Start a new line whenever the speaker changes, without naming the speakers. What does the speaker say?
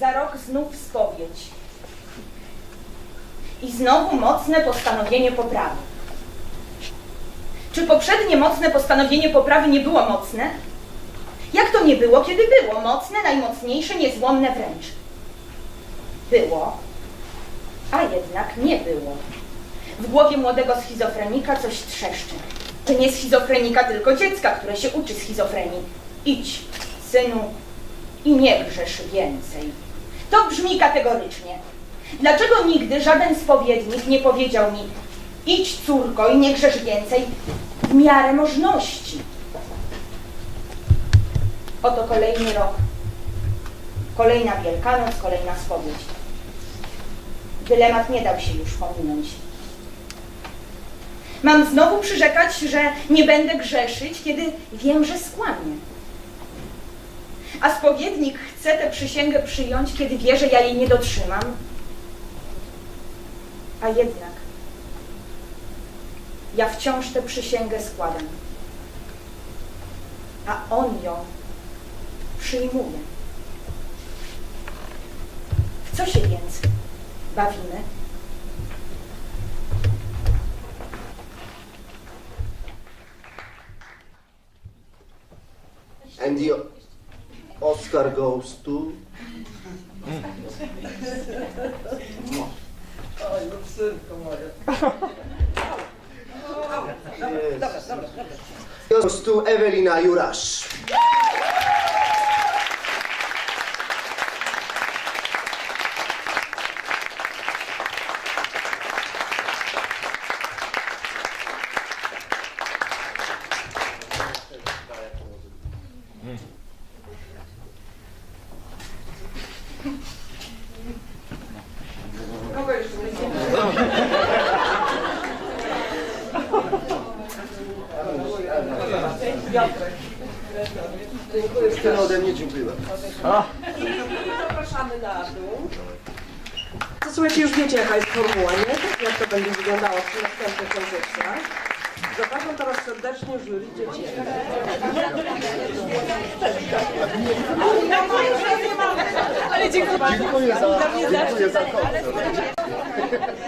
Za rok znów spowiedź. I znowu mocne postanowienie poprawy. Czy poprzednie mocne postanowienie poprawy nie było mocne? Jak to nie było, kiedy było mocne, najmocniejsze, niezłomne wręcz? Było, a jednak nie było. W głowie młodego schizofrenika coś trzeszczy. To nie schizofrenika, tylko dziecka, które się uczy schizofrenii. Idź, synu, i nie grzesz więcej. To brzmi kategorycznie. Dlaczego nigdy żaden spowiednik nie powiedział mi idź córko i nie grzesz więcej w miarę możności? Oto kolejny rok. Kolejna Wielkanoc, kolejna spowiedź. Dylemat nie dał się już pominąć. Mam znowu przyrzekać, że nie będę grzeszyć, kiedy wiem, że skłamię. A spowiednik chce tę przysięgę przyjąć, kiedy wie, że ja jej nie dotrzymam. A jednak ja wciąż tę przysięgę składam. A on ją przyjmuje. W co się więc bawimy?
And the Oscar goes to...
Oj, no synko moje.
Goes to Ewelina Jurasz.
Dziękuję
Tyle ode mnie, dziękuję.
I zapraszamy na dół. To słuchajcie, już wiecie jaka jest formuła, nie? Jak to będzie wyglądało przy następnych konkursach. Zapraszam teraz serdecznie jury dzieci. Ale dziękuję bardzo.
Dziękuję za, koncert. Tak